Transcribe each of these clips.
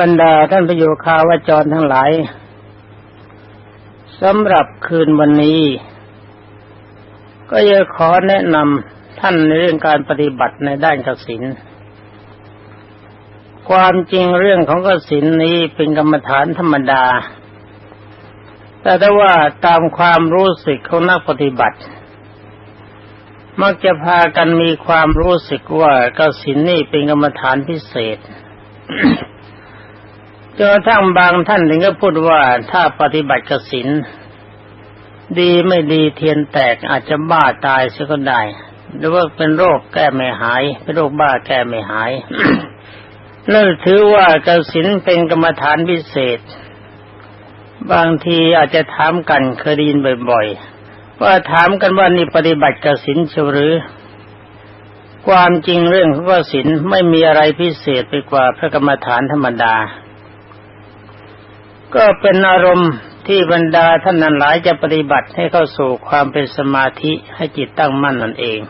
บรรดาท่านประโยคาวจรทั้งหลายสำหรับคืนวันนี้ ก็จะขอแนะนำท่านในเรื่องการปฏิบัติในด้านกสินความจริงเรื่องของกสินนี้เป็นกรรมฐานธรรมดา แต่ถ้าว่าตามความรู้สึกของนักปฏิบัติ มักจะพากันมีความรู้สึกว่ากสินนี่เป็นกรรมฐานพิเศษ จนกระทั่งบางท่านถึงก็พูดว่าถ้าปฏิบัติกสินดีไม่ดีเทียนแตกอาจจะบ้าตายเสียก็ได้ หรือว่าเป็นโรคแก้ไม่หาย เป็นโรคบ้าแก้ไม่หายนั่นถือว่ากสินเป็นกรรมฐานพิเศษ บางทีอาจจะถามกันเคยได้ยินบ่อยๆ ว่าถามกันว่านี่ปฏิบัติกสินเชียวหรือ ความจริงเรื่องของกสินไม่มีอะไรพิเศษไปกว่าพระกรรมฐานธรรมดา ก็เป็นอารมณ์ที่บรรดาท่านนั้นหลายจะปฏิบัติให้เข้าสู่ความเป็นสมาธิให้จิตตั้งมั่นนั่นเอง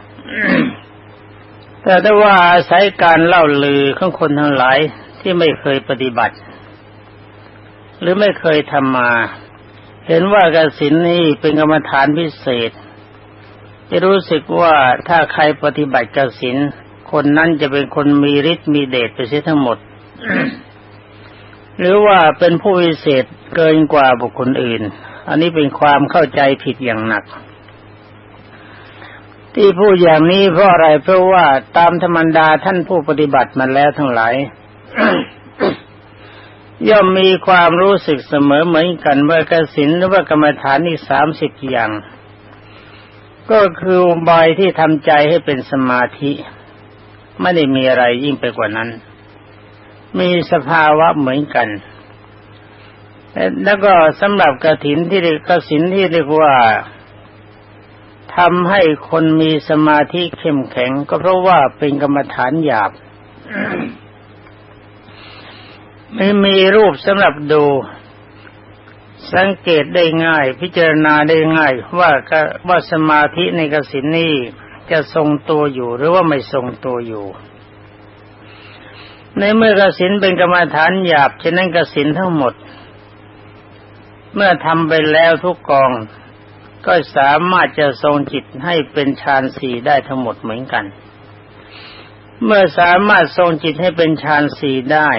แต่ได้ว่าอาศัยการเล่าลือของคนทั้งหลายที่ไม่เคยปฏิบัติ หรือไม่เคยทำมา เห็นว่ากสินนี้เป็นกรรมฐานพิเศษ จะรู้สึกว่าถ้าใครปฏิบัติกสินคนนั้นจะเป็นคนมีฤทธิ์มีเดชไปเสียทั้งหมด หรือว่าเป็นผู้วิเศษเกินกว่าบุคคลอื่น อันนี้เป็นความเข้าใจผิดอย่างหนัก ที่พูดอย่างนี้เพราะอะไรเพราะว่าตามธรรมดาท่านผู้ปฏิบัติมาแล้วทั้งหลายย่อมมีความรู้สึกเสมอเหมือนกันว่ากสินหรือว่ากรรมฐานนี่สามสิบอย่าง ก็คืออุบายที่ทำใจให้เป็นสมาธิ ไม่ได้มีอะไรยิ่งไปกว่านั้น มีสภาวะเหมือนกันแล้วก็สำหรับกระถินที่เรียกกสินที่เรียกว่าทำให้คนมีสมาธิเข้มแข็ง ก็เพราะว่าเป็นกรรมฐานหยาบไม่มีรูปสำหรับดู สังเกตได้ง่าย พิจารณาได้ง่าย ว่าว่าสมาธิในกสินนี้จะทรงตัวอยู่หรือว่าไม่ทรงตัวอยู่ ในเมื่อกสินเป็นกรรมฐานหยาบฉะนั้นกสินทั้งหมด เมื่อทำไปแล้วทุกกอง ก็สามารถจะทรงจิตให้เป็นฌานสี่ได้ทั้งหมดเหมือนกัน เมื่อสามารถทรงจิตให้เป็นฌานสี่ได้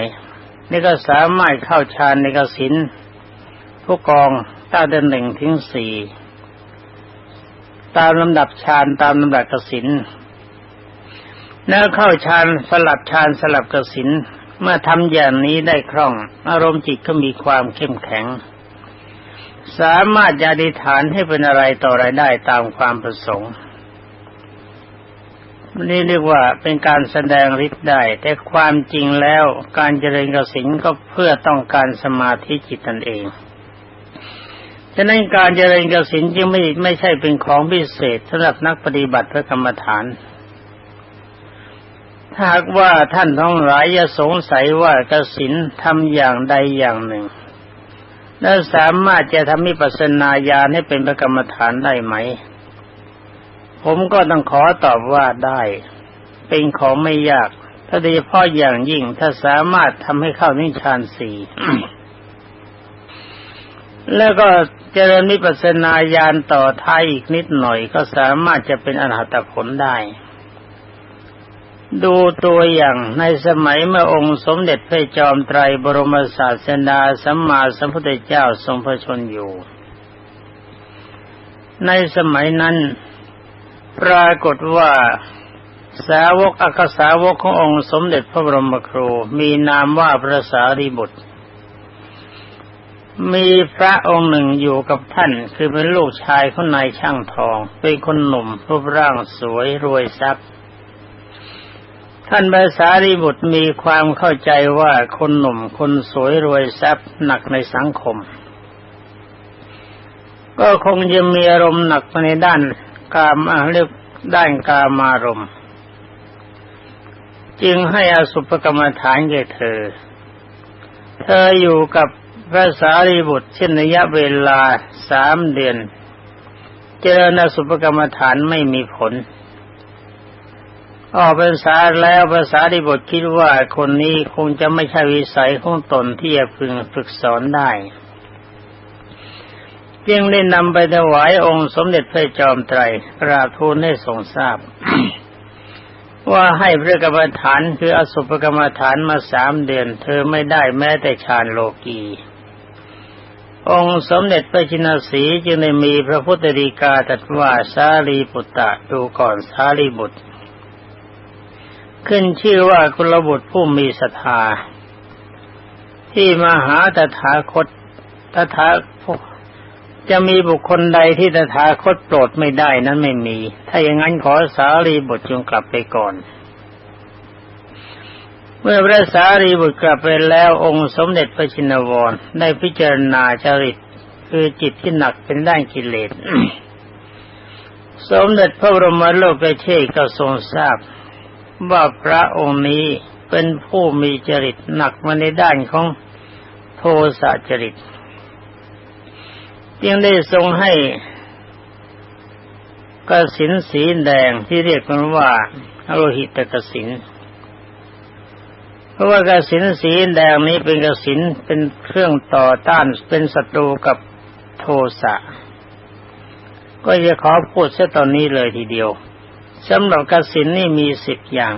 นี่ก็สามารถเข้าฌานในกสินผู้กองตั้งแต่หนึ่งถึงสี่ตามลำดับฌานตามลำดับกสิน แล้วเข้าฌานสลับฌานสลับกสินเมื่อทำอย่างนี้ได้คล่อง อารมณ์จิตก็มีความเข้มแข็ง สามารถจะอธิฐานให้เป็นอะไรต่ออะไรได้ตามความประสงค์นี่เรียกว่าเป็นการแสดงฤทธิ์ได้ แต่ความจริงแล้วการเจริญกสิงก็เพื่อต้องการสมาธิจิตตนเองฉะนั้นการเจริญกสินจึงไม่ไม่ใช่เป็นของพิเศษสำหรับนักปฏิบัติพระกรรมฐาน หากว่าท่านทั้งหลายจะสงสัยว่ากสินทำอย่างใดอย่างหนึ่ง แล้วสามารถจะทำมิปัสนาญาณให้เป็นประกรรมฐานได้ไหม ผมก็ต้องขอตอบว่าได้ เป็นของไม่ยาก ถ้าโดยเฉพาะอย่างยิ่งถ้าสามารถทำให้เข้านิชานสี่แล้วก็เจริญมิปัสนาญาณต่อท้ายอีกนิดหน่อยก็สามารถจะเป็นอรหัตผลได้ ดูตัวอย่างในสมัยเมื่อองค์สมเด็จพระจอมไตรบรมศาสดาสัมมาสัมพุทธเจ้าทรงพระชนอยู่ ในสมัยนั้น ปรากฏว่าสาวกอักษาวกขององค์สมเด็จพระบรมครู มีนามว่าพระสารีบุตร มีพระองค์หนึ่งอยู่กับท่าน คือเป็นลูกชายของนายช่างทอง เป็นคนหนุ่มรูปร่างสวยรวยทรัพย์ ท่านภาษารีบุตรมีความเข้าใจว่าคนหนุ่มคนสวยรวยทรัพย์หนักในสังคม ก็คงจะมีอารมณ์หนักในด้านกามเรียกด้านกามารมณ์ จึงให้อสุภกรรมฐานแก่เธอ เธออยู่กับพระสารีบุตรเช่นระยะเวลาสามเดือน เจริญอสุภกรรมฐานไม่มีผล ออกภาษาแล้วภาษาดิบทคิดว่าคนนี้คงจะไม่ใช่วิสัยของตนที่จะพึงฝึกสอนได้จึงได้นำไปถวายองค์สมเด็จพระจอมไตรกราบทูลให้ทรงทราบ ว่าให้พระกรรมฐานคืออสุภกรรมฐานมาสามเดือน เธอไม่ได้แม้แต่ฌานโลกีองค์สมเด็จพระจินสีจึงได้มีพระพุทธดีกาตรัสว่าสารีปุตตะดูก่อนสารีบุตร ขึ้นชื่อว่ากุลบุตรผู้มีศรัทธา ที่มาหาตถาคตตถาจะมีบุคคลใดที่ตถาคตโปรดไม่ได้นั้นไม่มี ถ้าอย่างนั้นขอสารีบุตรจงกลับไปก่อน เมื่อพระสารีบุตรกลับไปแล้วองค์สมเด็จพระชินวรได้พิจารณาจริต คือจิตที่หนักเป็นด้านกิเลส สมเด็จพระบรมโลกไปเชษก็ทรงทราบ ว่าพระองค์นี้เป็นผู้มีจริตหนักมาในด้านของโทสะจริต จึงได้ทรงให้กสินสีแดงที่เรียกกันว่าโลหิตกสินเพราะว่ากสินสีแดงนี้เป็นกสินเป็นเครื่องต่อต้านเป็นศัตรูกับโทสะ ก็จะขอพูดเสียตอนนี้เลยทีเดียว สำหรับกสินนี่มีสิบอย่าง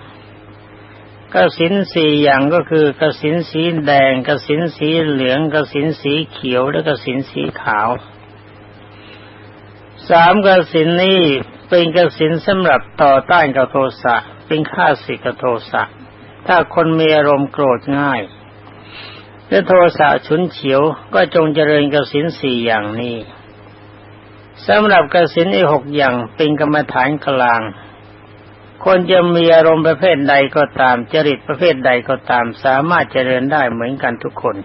กสินสี่อย่างก็คือกสินสีแดงกสินสีเหลืองกสินสีเขียวและกสินสีขาวสามกสินนี้เป็นกสินสำหรับต่อต้านกับโทสะเป็นข้าศึกกับโทสะถ้าคนมีอารมณ์โกรธง่ายและโทสะฉุนเฉียวก็จงเจริญกสินสี่อย่างนี้สำหรับกสินอีหกอย่างเป็นกรรมฐานกลาง คนจะมีอารมณ์ประเภทใดก็ตาม จริตประเภทใดก็ตาม สามารถเจริญได้เหมือนกันทุกคน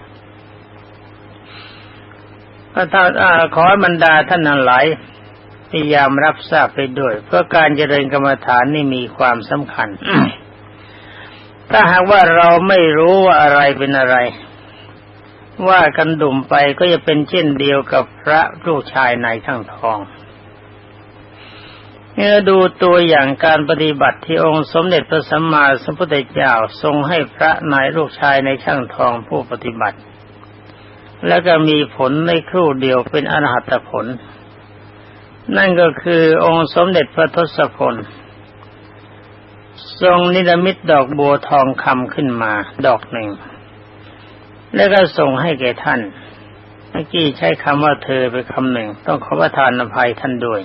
ก็ถ้าขอบรรดาท่านอันหลายพยายามรับทราบไปด้วย เพื่อการเจริญกรรมฐานนี่มีความสำคัญ ถ้าหากว่าเราไม่รู้ว่าอะไรเป็นอะไร ว่ากันดุ่มไปก็จะเป็นเช่นเดียวกับพระลูกชายในทั้งทอง เมื่อดูตัวอย่างการปฏิบัติที่องค์สมเด็จพระสัมมาสัมพุทธเจ้าทรงให้พระนายลูกชายในช่างทองผู้ปฏิบัติ แล้วก็มีผลในครู่เดียวเป็นอรหัตผล นั่นก็คือองค์สมเด็จพระทศพลทรงนิรมิตดอกบัวทองคำขึ้นมาดอกหนึ่ง แล้วก็ส่งให้แก่ท่านเมื่อกี้ใช้คำว่าเธอไปคำหนึ่ง ต้องขอประทานอภัยท่านด้วย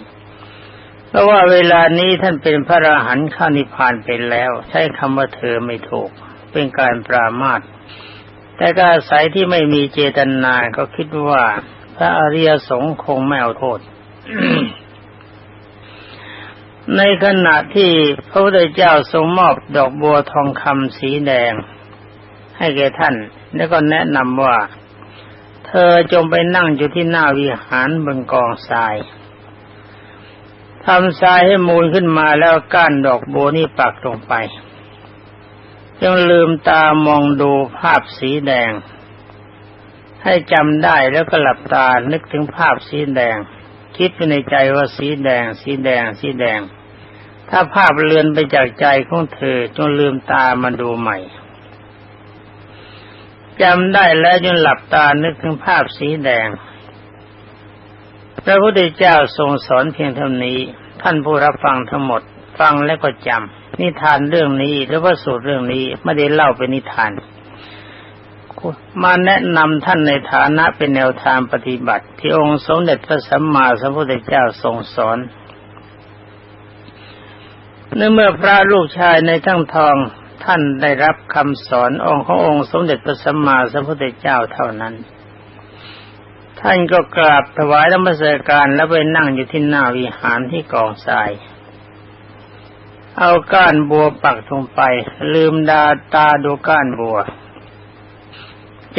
ราะว่าเวลานี้ท่านเป็นพระอรหันต์ข้านิพพานไปแล้ว ใช้คำว่าเธอไม่ถูก เป็นการปรามาสแต่ก็อาศัยที่ไม่มีเจตนาก็คิดว่า พระอริยสงฆ์คงไม่เอาโทษ ในขณะที่พระพุทธเจ้าทรงมอบดอกบัวทองคำสีแดง ให้แก่ท่าน แล้วก็แนะนำว่า เธอจงไปนั่งอยู่ที่หน้าวิหารบนกองทราย ทำทรายให้มูลขึ้นมาแล้วก้านดอกโบนี่ปักลงไปยังลืมตามองดูภาพสีแดง ให้จำได้แล้วก็หลับตานึกถึงภาพสีแดง คิดในใจว่าสีแดง สีแดง สีแดง ถ้าภาพเลือนไปจากใจของเธอจงลืมตามาดูใหม่จำได้แล้วจนหลับตานึกถึงภาพสีแดง พระพุทธเจ้าทรงสอนเพียงเท่านี้ ท่านผู้รับฟังทั้งหมด ฟังแล้วก็จำนิทานเรื่องนี้หรือว่าสูตรเรื่องนี้ไม่ได้เล่าเป็นนิทาน มาแนะนำท่านในฐานะเป็นแนวทางปฏิบัติ ที่องค์สมเด็จพระสัมมาสัมพุทธเจ้าทรงสอนเนื่อเมื่อพระลูกชายในทั้งทองท่านได้รับคำสอนองค์ขององค์สมเด็จพระสัมมาสัมพุทธเจ้าเท่านั้น ท่านก็กราบถวายธรรมสการแล้วไปนั่งอยู่ที่หน้าวิหารที่กองทราย เอาก้านบัวปักลงไป ลืมดาตาดูก้านบัว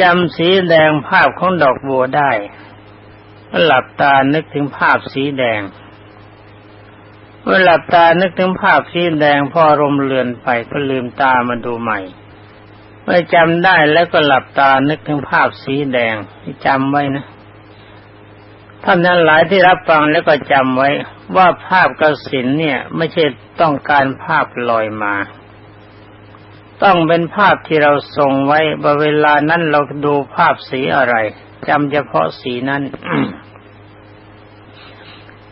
จำสีแดงภาพของดอกบัวได้ หลับตานึกถึงภาพสีแดงเมื่อหลับตานึกถึงภาพสีแดงพอรมเลือนไปก็ลืมตามาดูใหม่ เมื่อจำได้แล้วก็หลับตานึกถึงภาพสีแดงจำไว้นะ ท่านนั้นหลายที่รับฟังแล้วก็จำไว้ว่าภาพกสินเนี่ย ไม่ใช่ต้องการภาพลอยมา ต้องเป็นภาพที่เราทรงไว้ว่าเวลานั้นเราดูภาพสีอะไรจำเฉพาะสีนั้น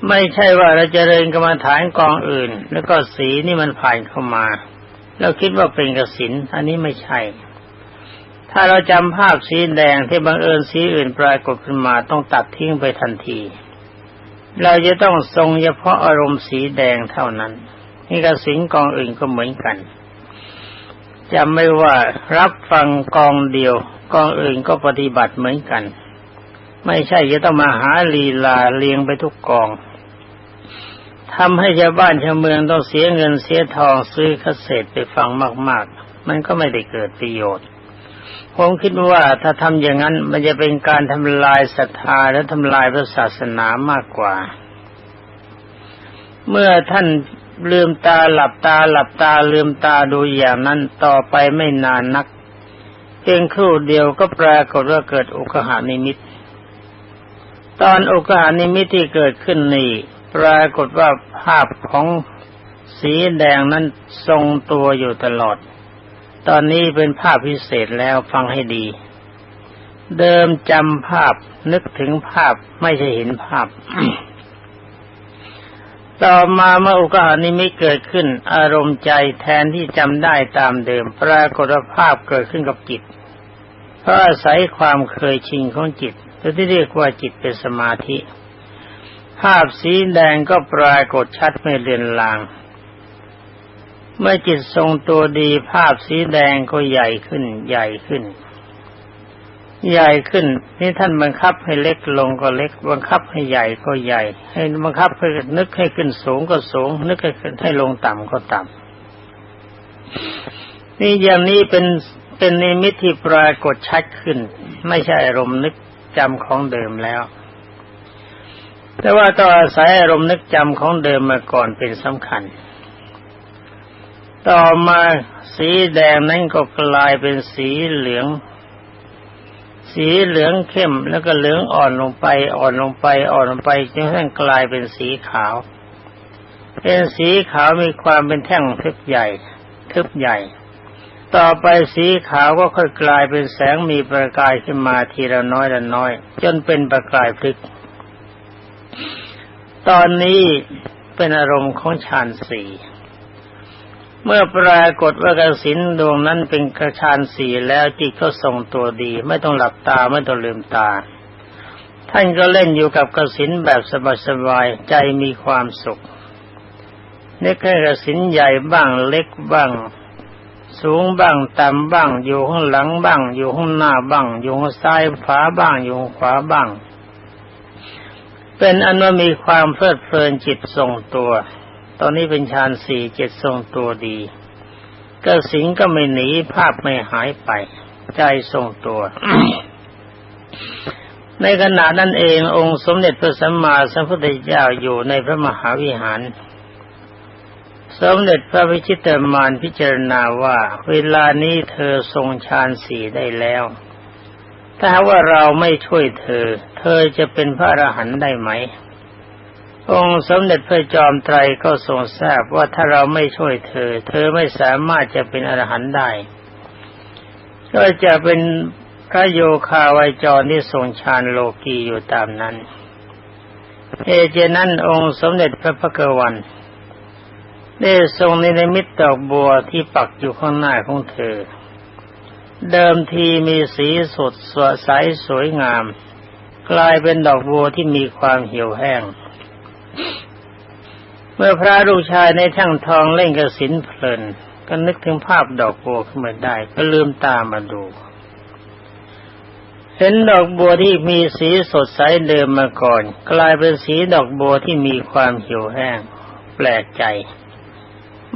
ไม่ใช่ว่าเราจะเริญกรรมฐานกองอื่น แล้วก็สีนี่มันผ่านเข้ามาเราคิดว่าเป็นกสินอันนี้ไม่ใช่ ถ้าเราจำภาพสีแดงที่บังเอิญสีอื่นปรากฏขึ้นมาต้องตัดทิ้งไปทันที เราจะต้องทรงเฉพาะอารมณ์สีแดงเท่านั้น นี่กสินกองอื่นก็เหมือนกันจำไม่ว่ารับฟังกองเดียว กองอื่นก็ปฏิบัติเหมือนกัน ไม่ใช่จะต้องมาหาลีลาเลียงไปทุกกองทำให้ชาวบ้านชาวเมืองต้องเสียเงินเสียทองซื้อคาเซ็ตไปฟังมาก ๆ มันก็ไม่ได้เกิดประโยชน์ ผมคิดว่าถ้าทำอย่างนั้นมันจะเป็นการทำลายศรัทธาและทำลายพระศาสนามากกว่า เมื่อท่านลืมตาหลับตาหลับตาลืมตาดูอย่างนั้นต่อไปไม่นานนัก เพียงครู่เดียวก็ปรากฏว่าเกิดอุกหานิมิต ตอนอุกหานิมิตที่เกิดขึ้นนี่ปรากฏว่าภาพของสีแดงนั้นทรงตัวอยู่ตลอด ตอนนี้เป็นภาพพิเศษแล้วฟังให้ดี เดิมจำภาพนึกถึงภาพไม่ใช่เห็นภาพ ต่อมาเมื่ออุกานิมิเกิดขึ้น อารมณ์ใจแทนที่จำได้ตามเดิม ปรากฏภาพเกิดขึ้นกับจิต เพราะอาศัยความเคยชินของจิตที่เรียกว่าจิตเป็นสมาธิ ภาพสีแดงก็ปรากฏชัดไม่เลือนลาง เมื่อจิตทรงตัวดีภาพสีแดงก็ใหญ่ขึ้น ใหญ่ขึ้น ใหญ่ขึ้น นี่ท่านบังคับให้เล็กลงก็เล็ก บังคับให้ใหญ่ก็ใหญ่ ให้บังคับให้นึกให้ขึ้นสูงก็สูง นึกให้ขึ้นให้ลงต่ำก็ต่ำนี่อย่างนี้เป็นเป็นนิมิตที่ปรากฏชัดขึ้น ไม่ใช่อารมณ์นึกจำของเดิมแล้ว แต่ว่าต้องอาศัยอารมณ์นึกจำของเดิมมาก่อนเป็นสำคัญ ต่อมาสีแดงนั้นก็กลายเป็นสีเหลือง สีเหลืองเข้มแล้วก็เหลืองอ่อนลงไป อ่อนลงไปอ่อนลงไปจนกระทั่งกลายเป็นสีขาว เป็นสีขาวมีความเป็นแท่งทึบใหญ่ ทึบใหญ่ ต่อไปสีขาวก็ค่อยกลายเป็นแสงมีประกายขึ้นมาทีละน้อยละน้อย จนเป็นประกายพลิก ตอนนี้เป็นอารมณ์ของฌานสี่ เมื่อปรากฏว่ากสินดวงนั้นเป็นกระชานสีแล้วจิตก็ทรงตัวดี ไม่ต้องหลับตาไม่ต้องลืมตา ท่านก็เล่นอยู่กับกสินแบบสบายๆใจมีความสุขนี่แค่กสินใหญ่บ้างเล็กบ้าง สูงบ้างต่ำบ้าง อยู่ข้างหลังบ้าง อยู่ข้างหน้าบ้าง อยู่ข้างซ้ายขวาบ้าง อยู่ข้างขวาบ้าง เป็นอันว่ามีความเพลิดเพลินจิตทรงตัว ตอนนี้เป็นฌานสี่จิตทรงตัวดีก็สิงก็ไม่หนีภาพไม่หายไป ใจทรงตัว ในขณะนั้นเององค์สมเด็จพระสัมมาสัมพุทธเจ้าอยู่ในพระมหาวิหาร สมเด็จพระวิชิตรมานพิจารณาว่า เวลานี้เธอทรงฌานสี่ได้แล้ว ถ้าว่าเราไม่ช่วยเธอ เธอจะเป็นพระอรหันต์ได้ไหม องค์สมเด็จพระจอมไตรก็ทรงทราบว่าถ้าเราไม่ช่วยเธอ เธอไม่สามารถจะเป็นอรหันต์ได้ ก็จะเป็นพระโยคาวายจรที่ทรงฌานโลกีอยู่ตามนั้น เอเจนั้นองค์สมเด็จพระพักวันได้ทรงในนมิตรดอกบัวที่ปักอยู่ข้างหน้าของเธอ เดิมทีมีสีสดสดใสสวยงาม กลายเป็นดอกบัวที่มีความเหี่ยวแห้ง เมื่อพระลูกชายในแท่งทองเล่นกระสินเพลิน ก็นึกถึงภาพดอกบัวขึ้นมาได้ ก็ลืมตามาดู เห็นดอกบัวที่มีสีสดใสเดิมมาก่อน กลายเป็นสีดอกบัวที่มีความเหี่ยวแห้ง แปลกใจ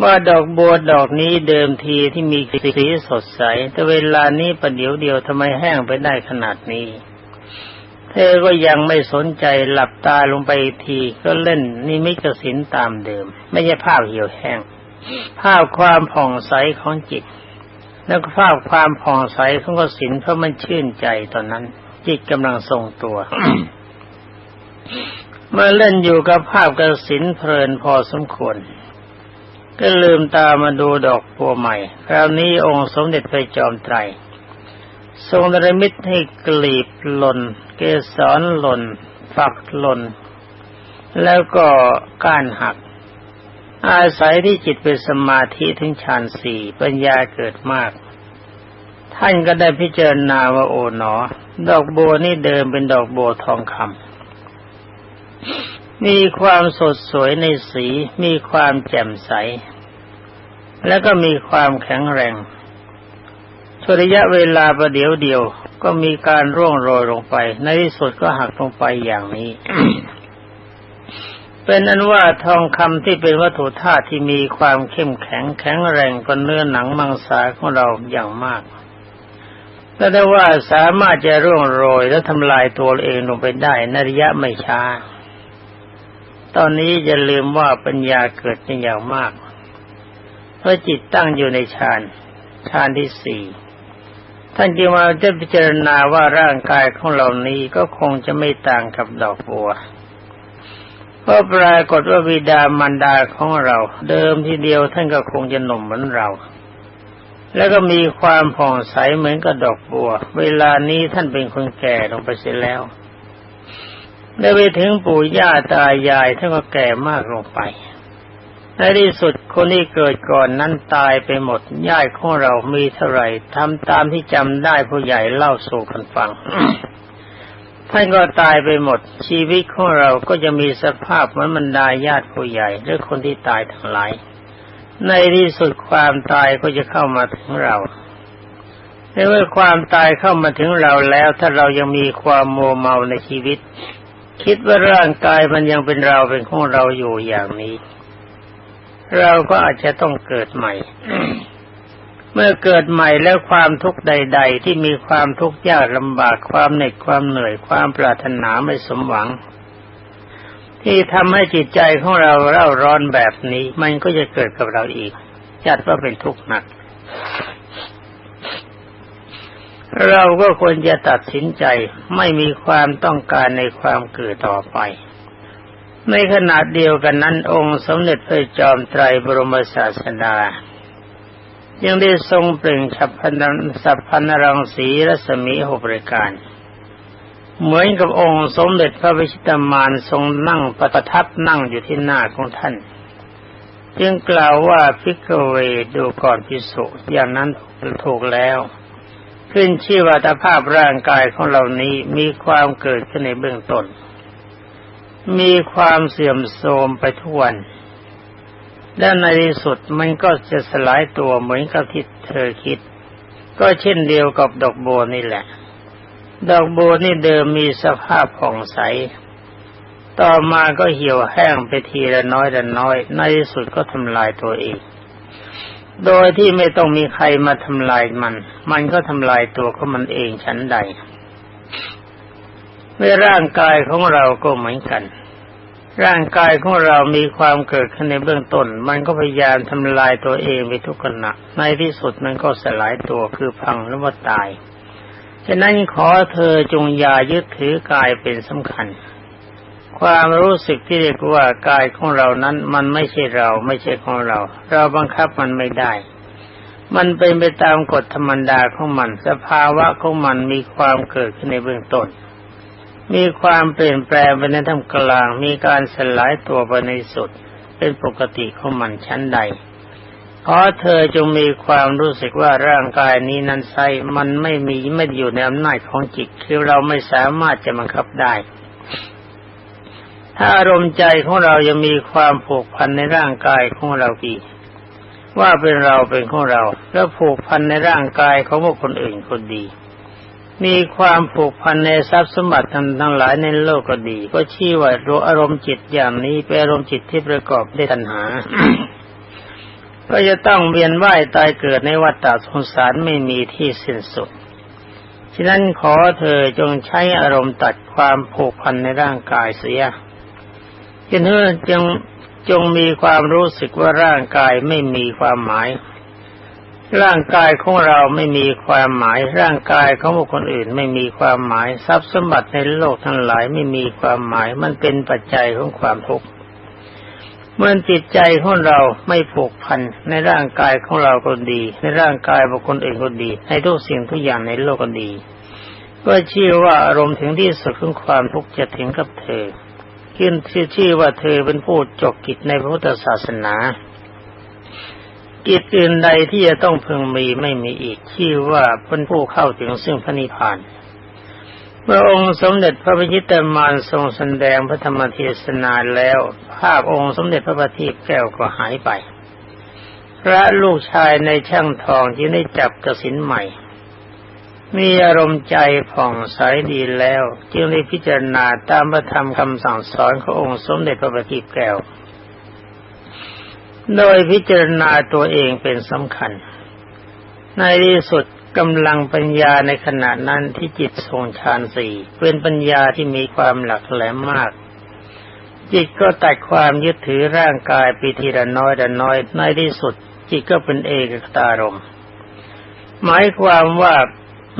ว่าดอกบัวดอกนี้เดิมทีที่มีสีสดใส แต่เวลานี้ประเดี๋ยวเดียวทำไมแห้งไปได้ขนาดนี้ เธอก็ยังไม่สนใจหลับตาลงไปทีก็เล่นนิมิตสินตามเดิม ไม่ใช่ภาพเหี่ยวแห้ง ภาพความผ่องใสของจิต แล้วก็ภาพความผ่องใสของกสินเพราะมันชื่นใจตอนนั้น จิตกำลังทรงตัว เมื่อเล่นอยู่กับภาพกระสินเพลินพอสมควรก็ลืมตามาดูดอกบัวใหม่ คราวนี้องค์สมเด็จพระจอมไตร ทรงนรมิตให้กลีบหล่น เกสรหล่น ฝักหล่น แล้วก็ก้านหัก อาศัยที่จิตเป็นสมาธิถึงฌานสี่ปัญญาเกิดมาก ท่านก็ได้พิจารณาว่าโอ๋หนอ ดอกโบนี่เดิมเป็นดอกโบทองคำมีความสดสวยในสี มีความแจ่มใส แล้วก็มีความแข็งแรงช่วระยะเวลาประเดี๋ยวเดียว ก็มีการร่วงโรยลงไป ในที่สุดก็หักลงไปอย่างนี้ เป็นอันว่าทองคำที่เป็นวัตถุธาตุที่มีความเข้มแข็งแข็งแรงกว่าเนื้อหนังมังสาของเราอย่างมากแต่ได้ว่าสามารถจะร่วงโรยและทำลายตัวเองลงไปได้ในระยะไม่ช้า ตอนนี้อย่าลืมว่าปัญญาเกิดเป็นอย่างมาก เพราะจิตตั้งอยู่ในฌานฌานที่สี่ ท่านจึงมาจะพิจารณาว่าร่างกายของเรานี้ก็คงจะไม่ต่างกับดอกบัวเพราะปรากฏว่าวิดามันดาของเรา เดิมทีเดียวท่านก็คงจะหนุ่มเหมือนเรา แล้วก็มีความผ่องใสเหมือนกับดอกบัว เวลานี้ท่านเป็นคนแก่ลงไปเสียแล้วได้ไปถึงปู่ย่าตายายท่านก็แก่มากลงไป ในที่สุดคนที่เกิดก่อนนั้นตายไปหมดญาติของเรามีเท่าไหร่ทำตามที่จำได้ผู้ใหญ่เล่าสู่กันฟังท่านก็ตายไปหมด ชีวิตของเราก็จะมีสภาพเหมือนบรรดาญาติผู้ใหญ่หรือคนที่ตายทั้งหลาย ในที่สุดความตายก็จะเข้ามาถึงเราในเมื่อความตายเข้ามาถึงเราแล้ว ถ้าเรายังมีความโมเมาในชีวิต คิดว่าร่างกายมันยังเป็นเราเป็นของเราอยู่อย่างนี้ เราก็อาจจะต้องเกิดใหม่ เมื่อเกิดใหม่แล้วความทุกข์ใด ๆ ที่มีความทุกข์ยากลำบากความเหน็ดความเหนื่อยความปรารถนาไม่สมหวัง ที่ทำให้จิตใจของเราเร่าร้อนแบบนี้ มันก็จะเกิดกับเราอีก จัดว่าเป็นทุกข์หนัก เราก็ควรจะตัดสินใจไม่มีความต้องการในความเกิดต่อไป ในขณะเดียวกันนั้น องค์สมเด็จพระจอมไตรบรมศาสดายังได้ทรงเปล่งฉับพันสัพพันรังสีรัศมีหกประการ เหมือนกับองค์สมเด็จพระวิชิตามานทรงนั่งประทับนั่งอยู่ที่หน้าของท่าน จึงกล่าวว่าพิกเวดูก่อนพิสุอย่างนั้นถูกแล้ว ขึ้นชื่อว่าตภาพร่างกายของเรานี้มีความเกิดขึ้นในเบื้องต้น มีความเสื่อมโทรมไปทุกวัน และในที่สุดมันก็จะสลายตัวเหมือนกับที่เธอคิด ก็เช่นเดียวกับดอกโบนี่แหละ ดอกโบนี่เดิมมีสภาพผ่องใส ต่อมาก็เหี่ยวแห้งไปทีละน้อยละน้อย ในที่สุดก็ทำลายตัวเอง โดยที่ไม่ต้องมีใครมาทำลายมัน มันก็ทำลายตัวของมันเองฉันใด เมื่อร่างกายของเราก็เหมือนกัน ร่างกายของเรามีความเกิดขึ้นในเบื้องต้น มันก็พยายามทำลายตัวเองไปทุกขณะ ในที่สุดมันก็สลายตัวคือพังหรือว่าตาย ฉะนั้นขอเธอจงอย่ายึดถือกายเป็นสำคัญ ความรู้สึกที่เรียกว่ากายของเรานั้นมันไม่ใช่เราไม่ใช่ของเรา เราบังคับมันไม่ได้มันเป็นไปตามกฎธรรมดาของมัน สภาวะของมันมีความเกิดขึ้นในเบื้องต้น มีความเปลี่ยนแปลงไปในท่ามกลาง มีการสลายตัวไปในสุด เป็นปกติของมันชั้นใดขอเธอจงมีความรู้สึกว่าร่างกายนี้นั้นไซมันไม่มีไม่อยู่ในอำนาจของจิต คือเราไม่สามารถจะบังคับได้ ถ้าอารมณ์ใจของเรายังมีความผูกพันในร่างกายของเราอีก ว่าเป็นเราเป็นของเรา แล้วผูกพันในร่างกายของบุคคลอื่นคนดี มีความผูกพันในทรัพย์สมบัติทั้งหลายในโลกก็ดี ก็ชี้ว่ารู้อารมณ์จิตอย่างนี้เป็นอารมณ์จิตที่ประกอบด้วยตัณหา ก็จะต้องเวียนว่ายตายเกิดในวัฏฏะสงสารไม่มีที่สิ้นสุด ฉะนั้นขอเธอจงใช้อารมณ์ตัดความผูกพันในร่างกายเสียจนเธอจงจงมีความรู้สึกว่าร่างกายไม่มีความหมาย ร่างกายของเราไม่มีความหมาย ร่างกายของบุคคลอื่นไม่มีความหมาย ทรัพย์สมบัติในโลกทั้งหลายไม่มีความหมาย มันเป็นปัจจัยของความทุกข์เมื่อจิตใจของเราไม่ผูกพันในร่างกายของเราก็ดี ในร่างกายบุคคลอื่นก็ดี ในทุกสิ่งทุกอย่างในโลกก็ดี ก็ชื่อว่าอารมณ์ถึงที่สุดของความทุกข์จะถึงกับเธอขึ้นชื่อว่าเธอเป็นผู้จบกิจในพระพุทธศาสนา กิจอื่นใดที่จะต้องพึงมีไม่มีอีกชื่อว่าเป็นผู้เข้าถึงซึ่งพระนิพพานเมื่อองค์สมเด็จพระพิชิตมารทรงแสดงพระธรรมเทศนาแล้ว ภาพองค์สมเด็จพระบัณฑิตแก้วก็หายไป พระลูกชายในช่างทองที่ได้จับกระสินใหม่ มีอารมณ์ใจผ่องใสดีแล้ว จึงได้พิจารณาตามพระธรรมคำสั่งสอนขององค์สมเด็จพระบัณฑิตแก้ว โดยพิจารณาตัวเองเป็นสำคัญ ในที่สุดกำลังปัญญาในขณะนั้นที่จิตทรงฌานสี่เป็นปัญญาที่มีความหลักแหลมมาก จิตก็ตัดความยึดถือร่างกายปีทีละน้อยละน้อย ในที่สุด จิตก็เป็นเอกตารมหมายความว่า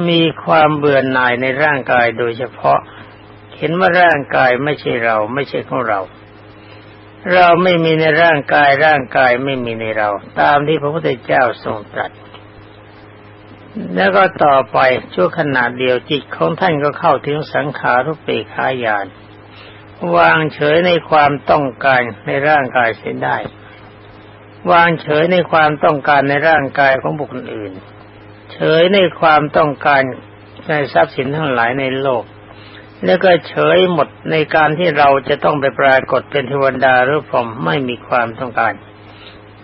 มีความเบื่อหน่ายในร่างกายโดยเฉพาะ เห็นว่าร่างกายไม่ใช่เราไม่ใช่ของเรา เราไม่มีในร่างกายร่างกายไม่มีในเรา ตามที่พระพุทธเจ้าทรงตรัส แล้วก็ต่อไปชั่วขณะเดียวจิตของท่านก็เข้าถึงสังขารุปเปขายาน วางเฉยในความต้องการในร่างกายเสียได้ วางเฉยในความต้องการในร่างกายของบุคคลอื่น เฉยในความต้องการในทรัพย์สินทั้งหลายในโลก แล้วก็เฉยหมดในการที่เราจะต้องไปปรากฏเป็นเทวดาหรือพรหมไม่มีความต้องการ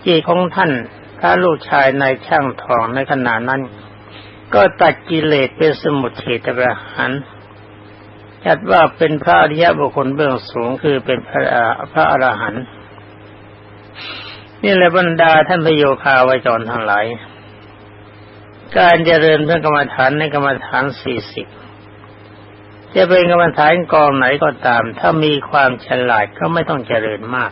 จิตของท่านถ้าลูกชายในช่างทองในขณะนั้น ก็ตัดกิเลสเป็นสมุทเฉตประหันจัดว่าเป็นพระอริยบุคคลเบื้องสูงคือเป็นพระพระอรหันต์นี่แหละบรรดาท่านพโยคาวจรทั้งหลาย การเจริญเพื่อกรรมฐานในกรรมฐานสี่สิบ จะเป็นกรรมฐานกองไหนก็ตาม ถ้ามีความฉลาดก็ไม่ต้องเจริญมาก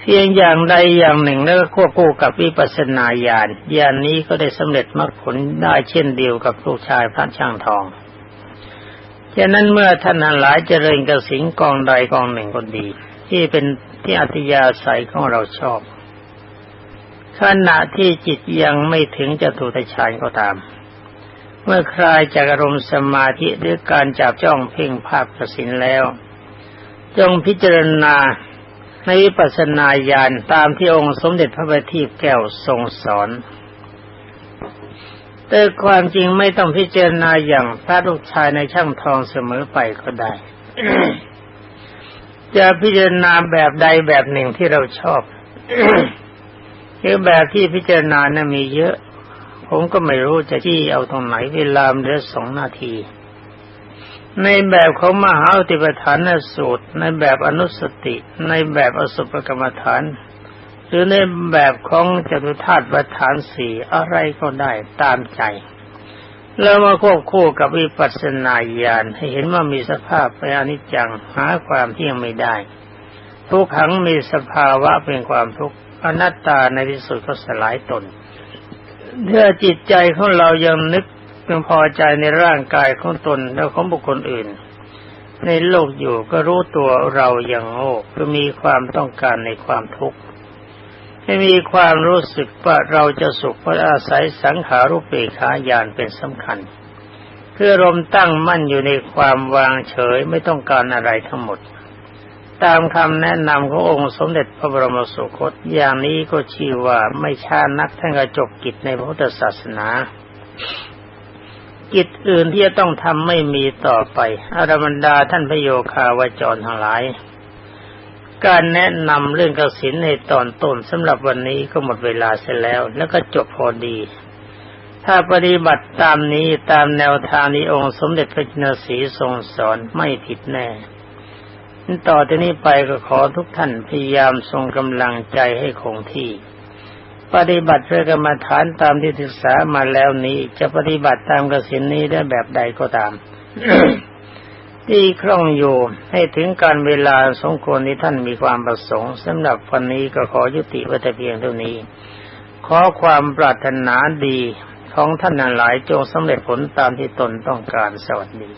เพียงอย่างใดอย่างหนึ่งแล้วก็ควบคู่กับวิปัสสนาญาณญาณนนี้ก็ได้สำเร็จมรรคผลได้เช่นเดียวกับลูกชายพระช่างทองฉะนั้นเมื่อท่านหลายเจริญกสิงกองใดกองหนึ่งก็ดี ที่เป็นที่อัธยาศัยของเราชอบขณะที่จิตยังไม่ถึงจตุตฌานก็ตาม มื่อคลายจากอารมณ์สมาธิหรือการจับจ้องเพ่งภาพกสินแล้ว จงพิจารณาในวิปัสสนาญาณตามที่องค์สมเด็จพระบัณฑิตแก้วทรงสอน แต่ความจริงไม่ต้องพิจารณาอย่างพระลูกชายในช่างทองเสมอไปก็ได้ จะพิจารณาแบบใดแบบหนึ่งที่เราชอบ คือแบบที่พิจารณานะ่ะมีเยอะ ผมก็ไม่รู้จะที่เอาตรงไหนเวลาเหลือสองนาที ในแบบของมหาติปฐานสูตร ในแบบอนุสติ ในแบบอสุภกรรมฐาน หรือในแบบของจตุธาตุประฐานสี่อะไรก็ได้ตามใจ แล้วมาควบคู่กับวิปัสสนาญาณให้เห็นว่ามีสภาพเป็นอนิจจังหาความเที่ยงไม่ได้ ทุกขังมีสภาวะเป็นความทุกข์อนัตตาในที่สุดก็สลายตน เมื่อจิตใจของเรายังนึกยังพอใจในร่างกายของตนและของบุคคลอื่น ในโลกอยู่ก็รู้ตัวเราอย่างโง่ก็มีความต้องการในความทุกข์ให้มีความรู้สึกว่าเราจะสุขเพราะอาศัยสังขารุปเปขายานเป็นสำคัญเพื่อรมตั้งมั่นอยู่ในความวางเฉยไม่ต้องการอะไรทั้งหมด ตามคำแนะนำขององค์สมเด็จพระบรมสุคตอย่างนี้ก็ชื่อว่าไม่ช้านักท่านก็จบกิจในพระพุทธศาสนา กิจอื่นที่จะต้องทำไม่มีต่อไปอารบรรดาท่านพโยคาวจรทั้งหลาย การแนะนำเรื่องกสินในตอนต้นสำหรับวันนี้ก็หมดเวลาเสร็จแล้ว แล้วก็จบพอดี ถ้าปฏิบัติตามนี้ตามแนวทางนี้องค์สมเด็จพระจินสีทรงสอนไม่ผิดแน่ ต่อจากนี้ไปก็ขอทุกท่านพยายามทรงกำลังใจให้คงที่ ปฏิบัติเพื่อกรรมฐานตามที่ศึกษามาแล้วนี้ จะปฏิบัติตามกสินนี้ได้แบบใดก็ตามที่คล่องอยู่ให้ถึงการเวลาสมควรที่ท่านมีความประสงค์สำหรับวันนี้ก็ขอยุติไว้แต่เพียงเท่านี้ ขอความปรารถนาดีของท่านหลายจงสำเร็จผลตามที่ตนต้องการสวัสดี